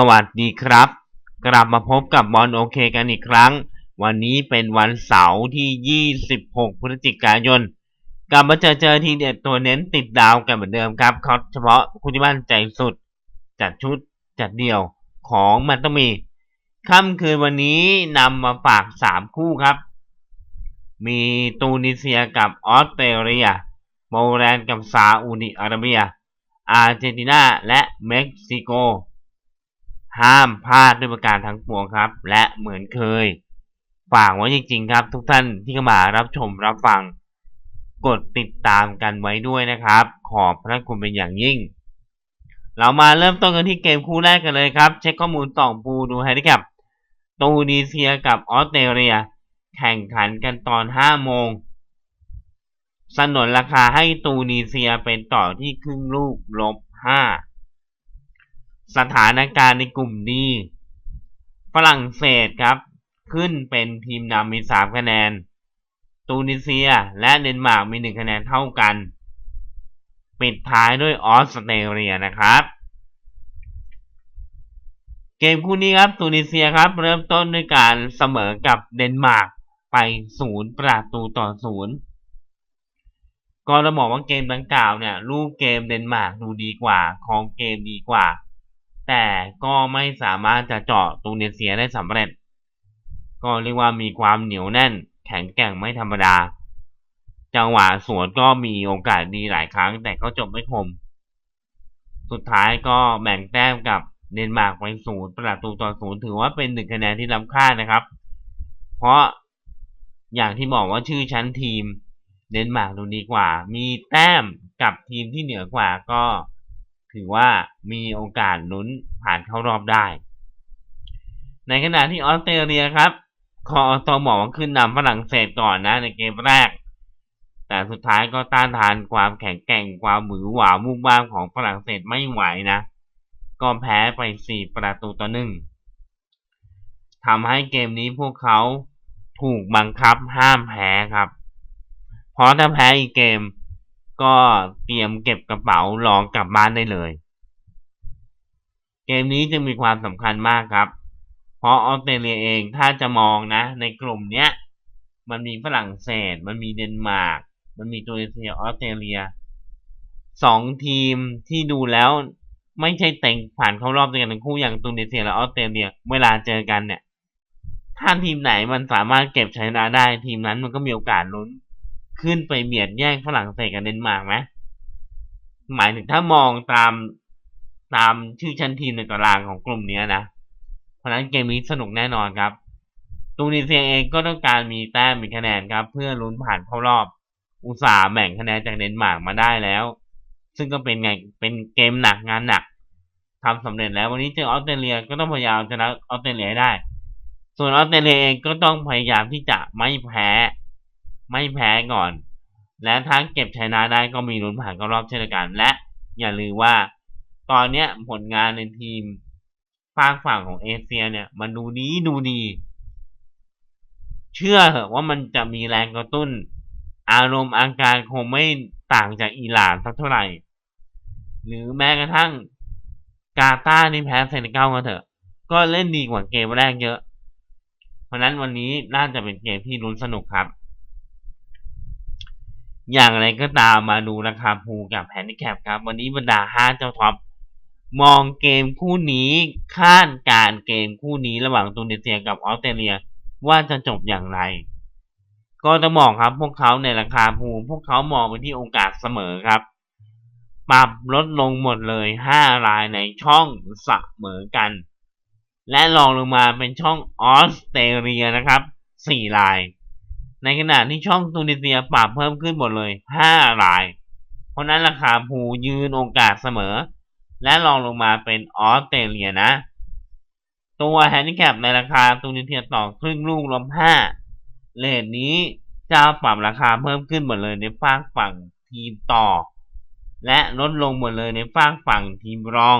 สวัสดีครับ กลับมาพบกับบอลโอเคกันอีกครั้ง วันนี้เป็นวันเสาร์ที่ 26 พฤศจิกายน กลับมาเจอเจอทีเด็ดตัวเน้นติดดาวกันเหมือนเดิมครับเขาเฉพาะคุณที่บ้านใจสุด จัดชุดจัดเดี่ยวของมันต้องมีค่ำคืนวันนี้นำมาฝาก 3 คู่ครับ มีตูนิเซียกับออสเตรเลียโมแลนด์กับซาอุดิอาระเบีย อาร์เจนตินาและเม็กซิโก ห้ามพลาดด้วยประการทั้งปวงครับ และเหมือนเคย ฝากไว้จริง ๆ ครับ ทุกท่านที่เข้ามารับชมรับฟัง กดติดตามกันไว้ด้วยนะครับ ขอบพระคุณเป็นอย่างยิ่ง เรามาเริ่มต้นกันที่เกมคู่แรกกันเลยครับ เช็คข้อมูลต่องปูดูให้ด้ครับตูนีเซียกับออสเตรเลีย แข่งขันกันตอน 5 โมงสนนราคาให้ตูนีเซียเป็นต่อที่ครึ่งลูกลบ 5 สถานการณ์ในกลุ่มดี ฝรั่งเศสครับ ขึ้นเป็นทีมนำมี3คะแนน ตูนิเซียและเดนมาร์กมี1คะแนนเท่ากัน ปิดท้ายด้วยออสเตรเลียนะครับ เกมคู่นี้ครับตูนิเซียครับเริ่มต้นด้วยการเสมอกับเดนมาร์กไปศูนย์ประตูต่อศูนย์ก็จะบอกว่าเกมดังกล่าวเนี่ยลูกเกมเดนมาร์กดูดีกว่า ของเกมดีกว่า แต่ก็ไม่สามารถจะเจาะตูนิเซียได้สำเร็จ ก็เรียกว่ามีความเหนียวแน่น แข็งแกร่งไม่ธรรมดา จังหวะสวนก็มีโอกาสดีหลายครั้ง แต่ก็จบไม่คม สุดท้ายก็แบ่งแต้มกับเดนมาร์กไปศูนย์ประตูต่อศูนย์ถือว่าเป็นหนึ่งคะแนนที่ล้ำค่านะครับ เพราะอย่างที่บอกว่าชื่อชั้นทีม เดนมาร์กดูดีกว่า มีแต้มกับทีมที่เหนือกว่าก็ ถือว่ามีโอกาสลุ้นผ่านเข้ารอบได้ ในขณะที่ออสเตรเลียครับ คอตอหมอขึ้นนำฝรั่งเศสก่อนนะในเกมแรก แต่สุดท้ายก็ต้านทานความแข็งแกร่งความหมือหวามุ่งบ้ามของฝรั่งเศสไม่ไหวนะ ก็แพ้ไป 4 ประตูต่อหนึ่งทำให้เกมนี้พวกเขาถูกบังคับห้ามแพ้ครับ เพราะถ้าแพ้อีกเกม ก็เตรียมเก็บกระเป๋ารองกลับบ้านได้เลย เกมนี้จึงมีความสำคัญมากครับ เพราะออสเตรเลียเองถ้าจะมองนะ ในกลุ่มเนี้ย มันมีฝรั่งเศส มันมีเดนมาร์ก มันมีตูนิเซียออสเตรเลียสองทีมที่ดูแล้วไม่ใช่เต็งผ่านเข้ารอบด้วยกันทั้งคู่อย่างตูนิเซียและออสเตรเลีย เวลาเจอกันเนี่ย ถ้าทีมไหนมันสามารถเก็บชนะได้ทีมนั้นมันก็มีโอกาสลุ้น ขึ้นไปเบียดแย่งฝรั่งเศสกับเดนมาร์กไหมหมายถึงถ้ามองตามตามชื่อชั้นทีมในตารางของกลุ่มนี้นะ เพราะนั้นเกมนี้สนุกแน่นอนครับตูนิเซียเองก็ต้องการมีแต้มมีคะแนนครับ เพื่อลุ้นผ่านเข้ารอบ อุตสาห์แบ่งคะแนนจากเดนมาร์กมาได้แล้ว ซึ่งก็เป็นไงเป็นเกมหนักงานหนักทำสำเร็จแล้ววันนี้เจอออสเตรเลียก็ต้องพยายามชนะออสเตรเลียได้ ส่วนออสเตรเลียเองก็ต้องพยายามที่จะไม่แพ้ ไม่แพ้ก่อน และถ้าเก็บชนะได้ก็มีลุ้นผ่านเข้ารอบเช่นกัน และอย่าลืมว่า ตอนเนี้ยผลงานในทีมฝากฝั่งของเอเชียเนี่ย มันดูดีดูดี เชื่อเหอะว่ามันจะมีแรงกระตุ้น อารมณ์อาการคงไม่ต่างจากอิหร่านสักเท่าไหร่ หรือแม้กระทั่งกาตาร์นี่แพ้เซนเกลก็เถอะ ก็เล่นดีกว่าเกมแรกเยอะ เพราะนั้นวันนี้น่าจะเป็นเกมที่ลุ้นสนุกครับ อย่างไรก็ตามมาดูราคาภูกับแฮนดิแคปครับ วันนี้บรรดาห้าเจ้าท็อปมองเกมคู่นี้คาดการเกมคู่นี้ระหว่างตูนิเซียกับออสเตรเลียว่าจะจบอย่างไร ก็จะมองครับพวกเขาในราคาภูพวกเขามองไปที่โอกาสเสมอครับ ปรับลดลงหมดเลย5รายในช่องเสมอกัน และลองลงมาเป็นช่องออสเตรเลียนะครับ4ราย ในขณะที่ช่องตูนิเซียปรับเพิ่มขึ้นหมดเลย 5 ราย เพราะนั้นราคาภูยืนโอกาสเสมอ และลองลงมาเป็นออสเตรเลียนะ ตัวแฮนดิแคปในราคาตูนิเซียต่อครึ่งลูกลบห้าเลทนี้จะปรับราคาเพิ่มขึ้นหมดเลยในฝั่งฝั่งทีมต่อ และลดลงหมดเลยในฝั่งฝั่งทีมรอง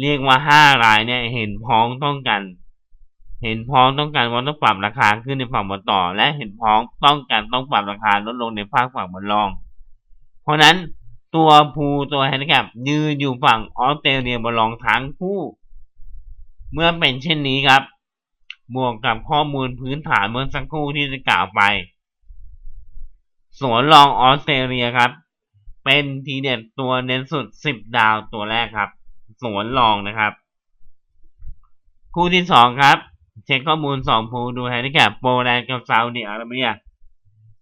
เรียกว่าห้ารายเนี่ยเห็นพ้องต้องกัน เห็นพ้องต้องการว่าต้องปรับราคาขึ้นในฝั่งบนต่อ และเห็นพ้องต้องการต้องปรับราคาลดลงในฝั่งฝั่งบนรอง เพราะนั้นตัวภูตัวแฮนดิแคปยืนอยู่ฝั่งออสเตรเลียบอลลองทั้งคู่ เมื่อเป็นเช่นนี้ครับ บวกกับข้อมูลพื้นฐานเมื่อสักครู่ที่จะกล่าวไปสวนรองออสเตรเลียครับ เป็นทีเด็ดตัวเน้นสุด10ดาวตัวแรกครับ สวนรองนะครับ คู่ที่2ครับ เช็คข้อมูล2ภูดูแฮนดิแคปโปแลนด์กับซาอุดิอาระเบีย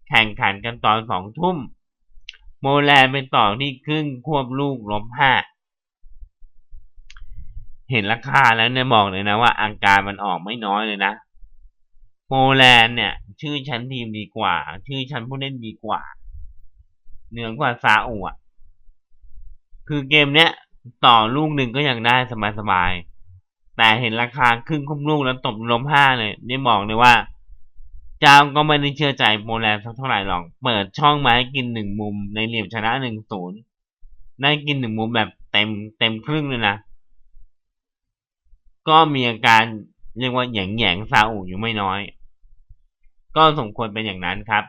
แข่งขันกันตอน2ทุ่มโปแลนด์เป็นต่อที่ครึ่งควบลูกลบห้าเห็นราคาแล้วเนี่ยบอกเลยนะว่าอาการมันออกไม่น้อยเลยนะโปแลนด์เนี่ย ชื่อชั้นทีมดีกว่า ชื่อชั้นผู้เล่นดีกว่า เหนือกว่าซาอุอะ คือเกมเนี้ยต่อลูกหนึ่งก็ยังได้สบายๆ แต่เห็นราคาครึ่งคุ้มลูกแล้วตบลมห้าเลยนี่บอกเลยว่า เจ้าก็ไม่ได้เชื่อใจโปแลนด์สักเท่าไหร่หรอก เปิดช่องมาให้กินหนึ่งมุมในเหลี่ยมชนะหนึ่งศูนย์ได้กินหนึ่งมุมแบบเต็มเต็มครึ่งเลยนะ ก็มีอาการเรียกว่าแหยงแหยงซาอุอยู่ไม่น้อย ก็สมควรเป็นอย่างนั้นครับ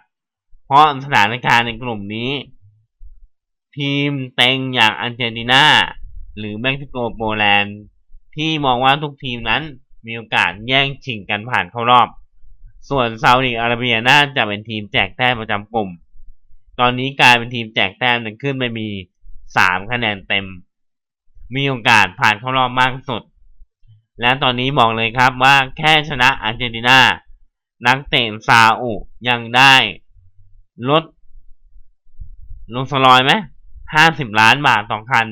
เพราะสถานการณ์ในกลุ่มนี้ ทีมเต็งอย่างอาร์เจนตินาหรือเม็กซิโกโปแลนด์ ที่มองว่าทุกทีมนั้นมีโอกาสแย่งชิงกันผ่านเข้ารอบ ส่วนซาอุดิอาระเบียน่าจะเป็นทีมแจกแต้มประจำกลุ่ม ตอนนี้กลายเป็นทีมแจกแต้มขึ้นไปมีสามคะแนนเต็ม มีโอกาสผ่านเข้ารอบมากสุด และตอนนี้บอกเลยครับว่าแค่ชนะอาร์เจนตินา นักเตะซาอุยังได้ลดลงสลอยไหมห้าสิบล้านบาทต่อคัน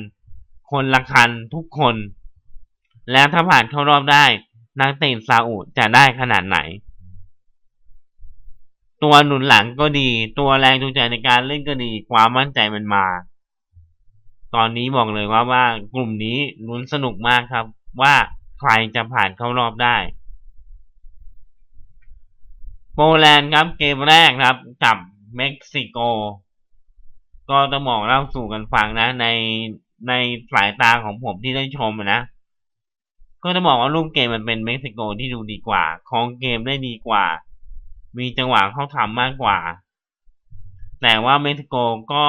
คนละคันทุกคน แล้วถ้าผ่านเข้ารอบได้ นักเตะซาอุจะได้ขนาดไหน ตัวหนุนหลังก็ดี ตัวแรงจูงใจในการเล่นก็ดี ความมั่นใจมันมา ตอนนี้บอกเลยว่าว่ากลุ่มนี้ลุ้นสนุกมากครับ ว่าใครจะผ่านเข้ารอบได้โปแลนด์ครับเกมแรกครับกับเม็กซิโก ก็ต้องบอกเล่าสู่กันฟังนะ ในในสายตาของผมที่ได้ชมนะ ก็จะบอกว่ารูปเกมมันเป็นเม็กซิโกที่ดูดีกว่าคองเกมได้ดีกว่า มีจังหวะเข้าทำมากกว่า แต่ว่าเม็กซิโกก็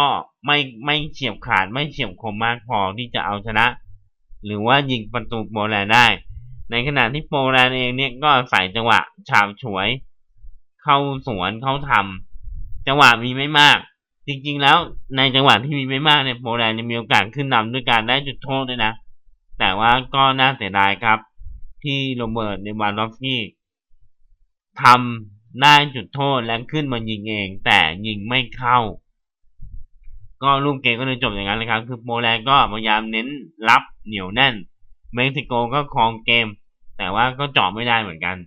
ไม่ไม่เฉียบขาดไม่เฉียบคมมากพอที่จะเอาชนะ หรือว่ายิงประตูโปแลนด์ได้ ในขณะที่โปแลนด์เองเนี่ยก็ใส่จังหวะฉาบฉวย เข้าสวนเข้าทำจังหวะมีไม่มาก จริงๆแล้วในจังหวะที่มีไม่มากเนี่ยโปแลนด์มีโอกาสขึ้นนำด้วยการได้จุดโทษด้วยนะ แต่ว่าก็น่าเสียดายครับ ที่โรเบิร์ตเนวานอฟสกี้ทำได้จุดโทษและขึ้นมายิงเอง แต่ยิงไม่เข้า ก็ลูกเกมก็เลยจบอย่างนั้นเลยครับ คือโปแลนด์ก็พยายามเน้นรับเหนียวแน่น เม็กซิโกก็ครองเกม แต่ว่าก็เจาะไม่ได้เหมือนกัน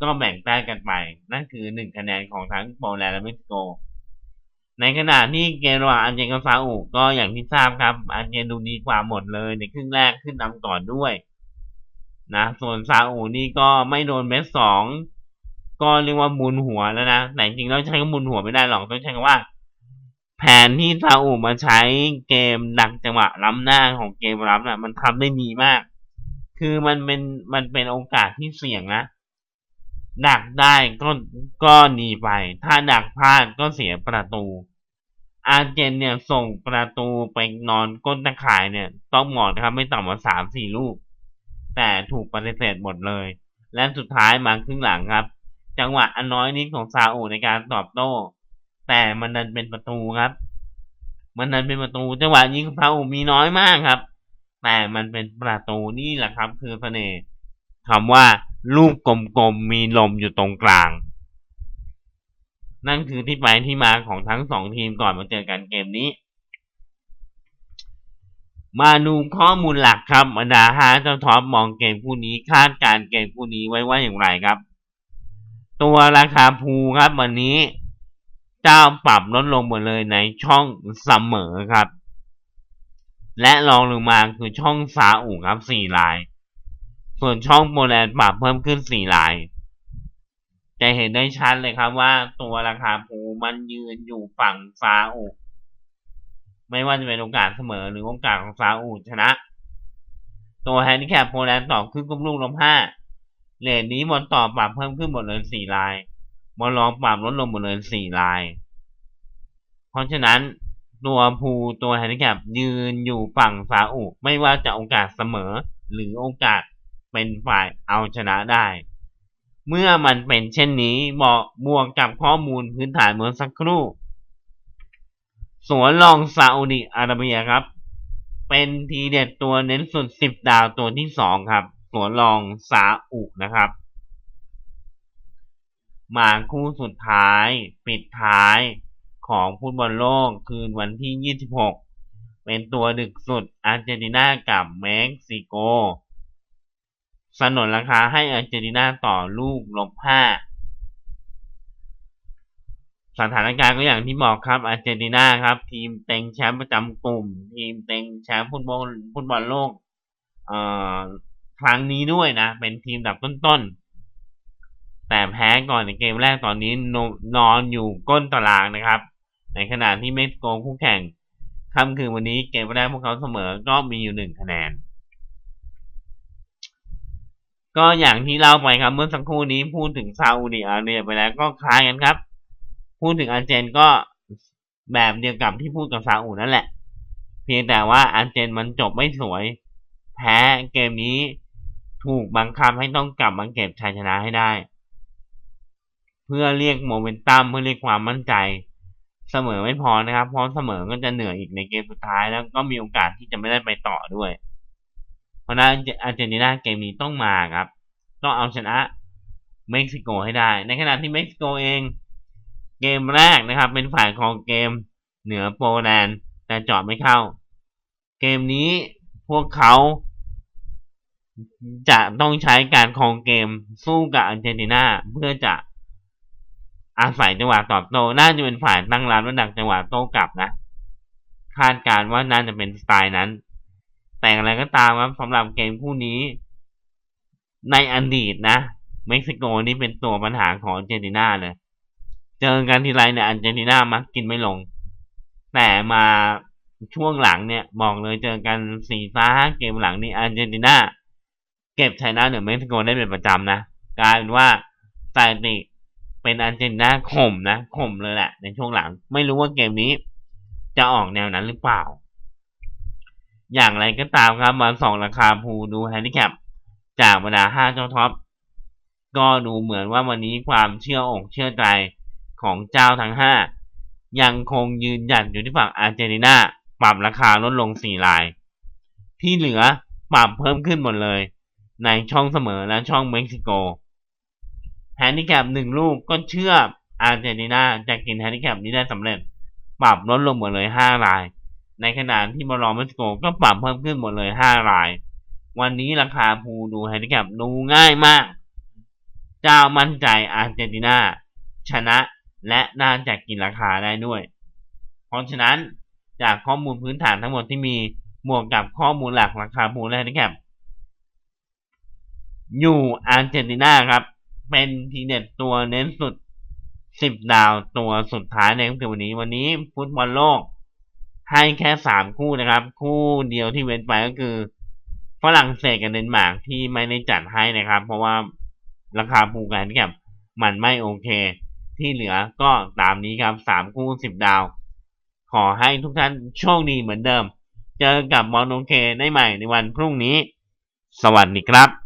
ก็แบ่งแต้มกันไป นั่นคือหนึ่งคะแนนของทั้งโปแลนด์และเม็กซิโก ในขณะที่เกมระหว่างอาร์เจนกับซาอุก็อย่างที่ทราบครับอาร์เจนดูดีกว่าหมดเลยในครึ่งแรกขึ้นนำก่อนด้วยนะส่วนซาอุนี่ก็ไม่โดนเมสสองก็เรียกว่ามุนหัวแล้วนะแต่จริงๆแล้วใช้คำมุนหัวไม่ได้หรอกต้องใช้คำว่า แผนที่ซาอุมาใช้เกมดักจังหวะล้ำหน้าของเกมรับนะ่ะ มันทำได้ดีมาก คือมันเป็นมันเป็นโอกาสที่เสี่ยงนะ ดักได้ก็ก็หนีไป ถ้าดักพลาดก็เสียประตู อาร์เจนเนี่ยส่งประตูไปนอนก้นตะข่ายเนี่ย ต้องหมดครับไม่ต่ำกว่าสามสี่ลูก แต่ถูกปฏิเสธหมดเลย และสุดท้ายมาครึ่งหลังครับ จังหวะอันน้อยนิดของซาอุในการตอบโต้ แต่มันดันเป็นประตูครับ มันดันเป็นประตูจังหวะยิงของซาอุมีน้อยมากครับ แต่มันเป็นประตูนี่แหละครับ คือเสน่ห์คำว่า ลูกกลมๆมีลมอยู่ตรงกลาง นั่นคือที่ไปที่มาของทั้งสองทีมก่อนมาเจอกันเกมนี้ มาดูข้อมูลหลักครับบรรดาฮาเจ้าท็อปมองเกมคู่นี้คาดการเกมคู่นี้ไว้ว่าอย่างไรครับ ตัวราคาภูครับวันนี้ เจ้าปรับลดลงหมดเลยในช่องเสมอครับ และรองลงมาคือช่องซาอุครับสี่ลาย ส่วนช่องโปแลนด์ปรับเพิ่มขึ้นสี่ลาย จะเห็นได้ชัดเลยครับว่าตัวราคาภูมันยืนอยู่ฝั่งซาอุไม่ว่าจะเป็นโอกาสเสมอหรือโอกาสของซาอุชนะ ตัวแฮนดิแคปโปแลนด์ต่อขึ้นกุมลูกลบห้าเลนนี้บอลต่อปรับเพิ่มขึ้นหมดเลยสี่ลายบอลรองปรับลดลงหมดเลยสี่ลาย เพราะฉะนั้นตัวภูตัวแฮนดิแคปยืนอยู่ฝั่งซาอุไม่ว่าจะโอกาสเสมอหรือโอกาส เป็นฝ่ายเอาชนะได้ เมื่อมันเป็นเช่นนี้บอกบวกกับข้อมูลพื้นฐานเมื่อสักครู่ สวนรองซาอุดิอาระเบียครับ เป็นทีเด็ดตัวเน้นสุด10ดาวตัวที่2ครับ สวนรองซาอุนะครับ มาคู่สุดท้าย ปิดท้ายของฟุตบอลโลกคืนวันที่ 26 เป็นตัวดึกสุดอาร์เจนตินากับเม็กซิโก สนนราคาให้อาร์เจนตินาต่อลูกลบห้าสถานการณ์ก็อย่างที่บอกครับอาร์เจนตินาครับ ทีมเต็งแชมป์ประจำกลุ่ม ทีมเต็งแชมป์ฟุตบอลฟุตบอลโลกเอ่อครั้งนี้ด้วยนะ เป็นทีมดับต้นๆ แต่แพ้ก่อนในเกมแรกตอนนี้นอนอยู่ก้นตารางนะครับ ในขณะที่เม็กซิโกคู่แข่งค่ำคืนวันนี้เกมแรกพวกเขาเสมอก็มีอยู่หนึ่งคะแนน ก็อย่างที่เล่าไปครับเมื่อสักครู่นี้พูดถึงซาอุดิอาระเบียไปแล้วก็คล้ายกันครับ พูดถึงอาร์เจนก็แบบเดียวกับที่พูดกับซาอุนั่นแหละ เพียงแต่ว่าอาร์เจนมันจบไม่สวย แพ้เกมนี้ถูกบังคับให้ต้องกลับมาเก็บชัยชนะให้ได้ เพื่อเรียกโมเมนตัมเพื่อเรียกความมั่นใจเสมอไม่พอนะครับเพราะเสมอก็จะเหนื่อยอีกในเกมสุดท้ายแล้วก็มีโอกาสที่จะไม่ได้ไปต่อด้วย เพราะนั้นอาร์เจนตินาเกมนี้ต้องมาครับ ต้องเอาชนะเม็กซิโกให้ได้ ในขณะที่เม็กซิโกเอง เกมแรกนะครับ เป็นฝ่ายของเกมเหนือโปแลนด์แต่เจาะไม่เข้า เกมนี้พวกเขาจะต้องใช้การคองเกมสู้กับอาร์เจนตินาเพื่อจะอาศัยจังหวะตอบโต้น่าจะเป็นฝ่ายตั้งรับและดักจังหวะโต้กลับนะ คาดการว่าน่าจะเป็นสไตล์นั้น แต่อะไรก็ตามครับสำหรับเกมคู่นี้ ในอดีตนะเม็กซิโกนี่เป็นตัวปัญหาของอาร์เจนตินาเลย เจอกันทีไรเนี่ยอาร์เจนตินามักกินไม่ลง แต่มาช่วงหลังเนี่ยบอกเลยเจอกันสี่ฟ้าเกมหลังนี้อาร์เจนตินาเก็บชัยนะเหนือเม็กซิโกได้เป็นประจำนะกลายเป็นว่าสถิติเป็นอาร์เจนตินาข่มนะข่มเลยแหละในช่วงหลัง ไม่รู้ว่าเกมนี้จะออกแนวนั้นหรือเปล่า อย่างไรก็ตามครับมาสองราคาภูดูแฮนดิแคปจากบรรดาห้าเจ้าท็อป ก็ดูเหมือนว่าวันนี้ความเชื่ออกเชื่อใจของเจ้าทั้งห้ายังคงยืนหยัดอยู่ที่ฝั่งอาร์เจนตินาปรับราคาลดลงสี่ลาย ที่เหลือปรับเพิ่มขึ้นหมดเลย ในช่องเสมอและช่องเม็กซิโกแฮนดิแคปหนึ่งลูกก็เชื่ออาร์เจนตินาจะกินแฮนดิแคปนี้ได้สำเร็จ ปรับลดลงหมดเลยห้าราย ในขณะที่บอลเม็กซิโกก็ปรับเพิ่มขึ้นหมดเลยห้าราย วันนี้ราคาภูดูแฮนดิแคปดูง่ายมาก เจ้ามั่นใจอาร์เจนตินาชนะและน่าจะกินราคาได้ด้วย เพราะฉะนั้นจากข้อมูลพื้นฐานทั้งหมดที่มีบวกกับข้อมูลหลักราคาภูและแฮนดิแคปอยู่อาร์เจนตินาครับ เป็นทีเด็ดตัวเน้นสุด 10 ดาวตัวสุดท้ายในคืนวันนี้วันนี้ฟุตบอลโลก ให้แค่3คู่นะครับ คู่เดียวที่เว้นไปก็คือฝรั่งเศสกับเดนมาร์กที่ไม่ได้จัดให้นะครับ เพราะว่าราคาภูกันที่กับมันไม่โอเค ที่เหลือก็ตามนี้ครับ3คู่10ดาว ขอให้ทุกท่านโชคดีเหมือนเดิม เจอกับบอลโอเคได้ใหม่ในวันพรุ่งนี้ สวัสดีครับ